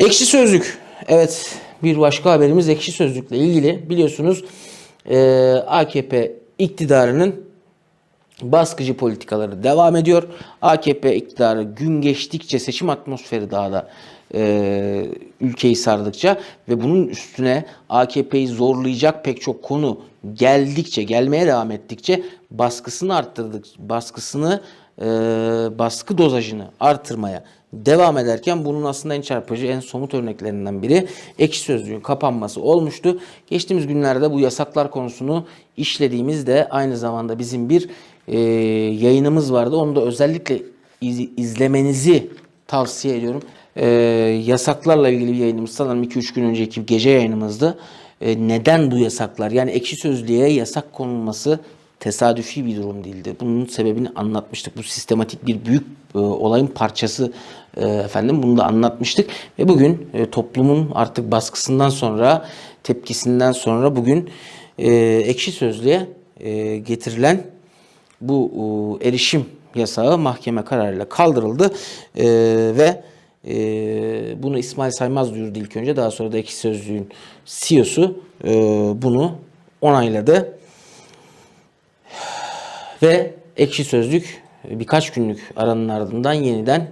Ekşi Sözlük. Evet bir başka haberimiz Ekşi Sözlük'le ilgili. Biliyorsunuz eee, AKP iktidarının baskıcı politikaları devam ediyor. AKP iktidarı gün geçtikçe seçim atmosferi daha da eee, ülkeyi sardıkça ve bunun üstüne AKP'yi zorlayacak pek çok konu geldikçe, gelmeye devam ettikçe baskısını arttırdık, baskısını eee, baskı dozajını artırmaya devam ederken bunun aslında en çarpıcı, en somut örneklerinden biri ekşi sözlüğün kapanması olmuştu. Geçtiğimiz günlerde bu yasaklar konusunu işlediğimizde aynı zamanda bizim bir e, yayınımız vardı. Onu da özellikle iz- izlemenizi tavsiye ediyorum. E, yasaklarla ilgili bir yayınımız sanırım 2-3 gün önceki gece yayınımızdı. E, neden bu yasaklar? Yani ekşi sözlüğe yasak konulması tesadüfi bir durum değildi. Bunun sebebini anlatmıştık. Bu sistematik bir büyük e, olayın parçası e, efendim. Bunu da anlatmıştık. Ve bugün e, toplumun artık baskısından sonra, tepkisinden sonra bugün e, ekşi sözlüğe e, getirilen bu e, erişim yasağı mahkeme kararıyla kaldırıldı E, ve e, bunu İsmail Saymaz duyurdu ilk önce. Daha sonra da ekşi sözlüğün CEO'su e, bunu onayladı. Ve Ekşi Sözlük birkaç günlük aranın ardından yeniden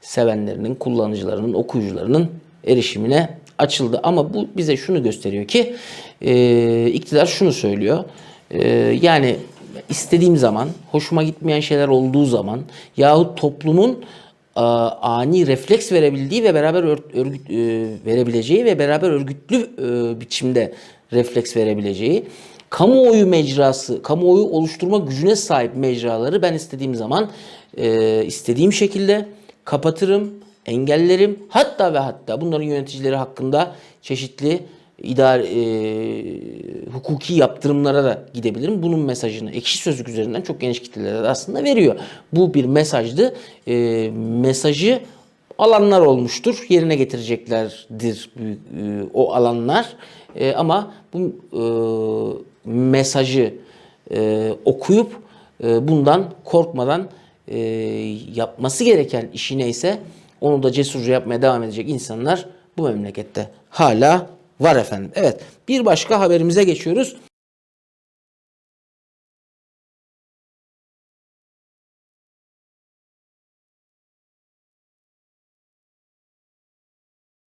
sevenlerinin, kullanıcılarının, okuyucularının erişimine açıldı. Ama bu bize şunu gösteriyor ki e, iktidar şunu söylüyor. E, yani istediğim zaman, hoşuma gitmeyen şeyler olduğu zaman yahut toplumun e, ani refleks verebildiği ve beraber ör- örgüt e, verebileceği ve beraber örgütlü e, biçimde refleks verebileceği kamuoyu mecrası, kamuoyu oluşturma gücüne sahip mecraları ben istediğim zaman e, istediğim şekilde kapatırım, engellerim. Hatta ve hatta bunların yöneticileri hakkında çeşitli idare e, hukuki yaptırımlara da gidebilirim. Bunun mesajını ekşi sözlük üzerinden çok geniş kitlelere aslında veriyor. Bu bir mesajdı. E, mesajı alanlar olmuştur. Yerine getireceklerdir e, o alanlar. E, ama bu e, mesajı e, okuyup e, bundan korkmadan e, yapması gereken işi neyse onu da cesurca yapmaya devam edecek insanlar bu memlekette hala var efendim. Evet bir başka haberimize geçiyoruz.